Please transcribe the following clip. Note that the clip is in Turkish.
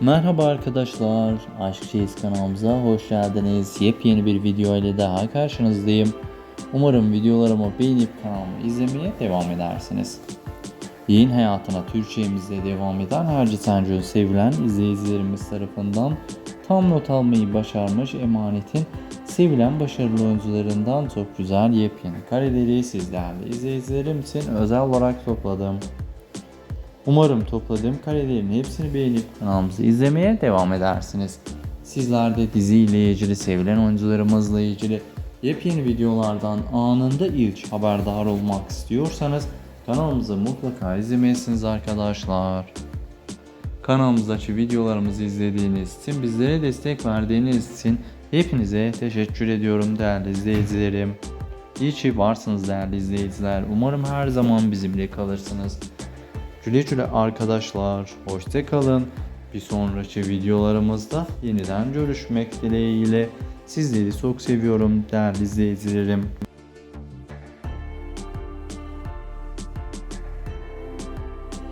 Merhaba arkadaşlar, Aşk Çeyiz kanalımıza hoş geldiniz. Yepyeni bir video ile daha karşınızdayım. Umarım videolarımı beğenip kanalımı izlemeye devam edersiniz. Yayın hayatına Türkçemizde devam eden Harcı Tancu sevilen izleyicilerimiz tarafından tam not almayı başarmış Emanet'in sevilen başarılı oyuncularından çok güzel yepyeni kareleri sizlerle izleyicilerim için özel olarak topladım. Umarım topladığım karelerin hepsini beğenip kanalımızı izlemeye devam edersiniz. Sizler de diziyle ilgili, sevilen oyuncularımızla ilgili yepyeni videolardan anında ilk haberdar olmak istiyorsanız kanalımızı mutlaka izlemelisiniz arkadaşlar. Kanalımızdaki videolarımızı izlediğiniz için, bizlere destek verdiğiniz için hepinize teşekkür ediyorum değerli izleyicilerim. İyi ki varsınız değerli izleyiciler. Umarım her zaman bizimle kalırsınız. Güle güle arkadaşlar. Hoşça kalın. Bir sonraki videolarımızda yeniden görüşmek dileğiyle. Sizleri çok seviyorum değerli izleyicilerim.